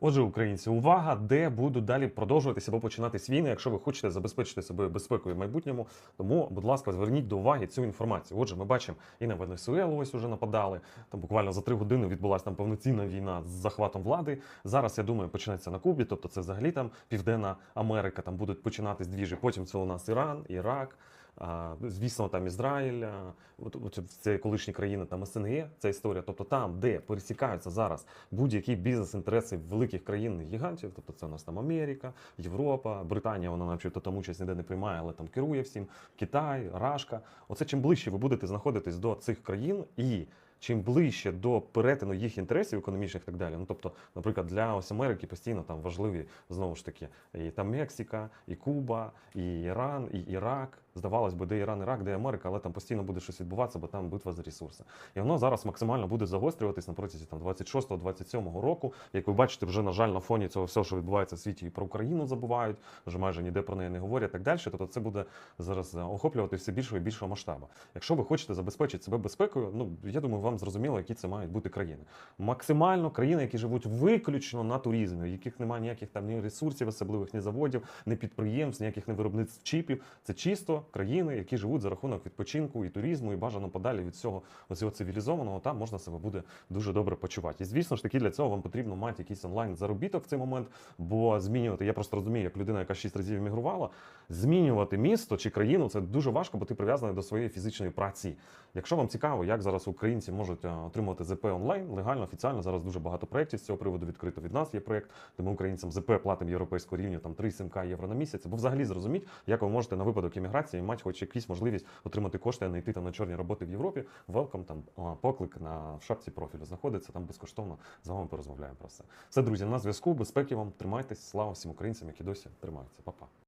Отже, українці, увага, де будуть далі продовжуватися або починатись війни, якщо ви хочете забезпечити себе безпекою в майбутньому. Тому, будь ласка, зверніть до уваги цю інформацію. Отже, ми бачимо і на Венесуелу ось уже нападали. Там буквально за три години відбулася там повноцінна війна з захватом влади. Зараз я думаю, почнеться на Кубі, тобто це взагалі там Південна Америка. Там будуть починатись двіжі. Потім це у нас Іран, Ірак. А, звісно, там от це колишні країни, там СНГ, ця історія. Тобто там, де пересікаються зараз будь-які бізнес-інтереси великих країн гігантів, тобто це у нас там Америка, Європа, Британія, вона начебто там участь ніде не приймає, але там керує всім, Китай, Рашка. Оце чим ближче ви будете знаходитись до цих країн і. Чим ближче до перетину їх інтересів економічних і так далі. Ну тобто, наприклад, для ось Америки постійно там важливі знову ж таки і там Мексика, і Куба, і Іран, і Ірак. Здавалось би, де Іран, Ірак, де Америка, але там постійно буде щось відбуватися, бо там битва за ресурси. І воно зараз максимально буде загострюватись на протязі там 26-27 року. Як ви бачите, вже на жаль, на фоні цього всього, що відбувається в світі, і про Україну забувають, вже майже ніде про неї не говорять. Так далі. Тобто, це буде зараз е, охоплювати все більшого і більшого масштабу. Якщо ви хочете забезпечити себе безпекою, ну я думаю, вам зрозуміло, які це мають бути країни. Максимально країни, які живуть виключно на туризмі, у яких немає ніяких там ні ресурсів, особливих ні заводів, ні підприємств, ніяких не виробництв чіпів. Це чисто країни, які живуть за рахунок відпочинку і туризму, і бажано подалі від цього цивілізованого. Там можна себе буде дуже добре почувати. І звісно ж таки для цього вам потрібно мати якийсь онлайн заробіток в цей момент, бо змінювати. Я просто розумію, як людина, яка шість разів емігрувала, змінювати місто чи країну це дуже важко, бо ти прив'язаний до своєї фізичної праці. Якщо вам цікаво, як зараз українці можуть е, отримувати ЗП онлайн, легально, офіціально зараз дуже багато проєктів з цього приводу відкрито від нас. Є проєкт, де ми українцям ЗП платимо європейського рівня там 3-7к євро на місяць. Бо взагалі зрозуміть, як ви можете на випадок еміграції мати хоч якусь можливість отримати кошти, а не йти там на чорні роботи в Європі. Велком там поклик на в шапці профілю знаходиться там безкоштовно. З вами порозмовляємо про все. Все, друзі, на зв'язку. Безпеки вам тримайтесь. Слава всім українцям, які досі тримаються. Па-па.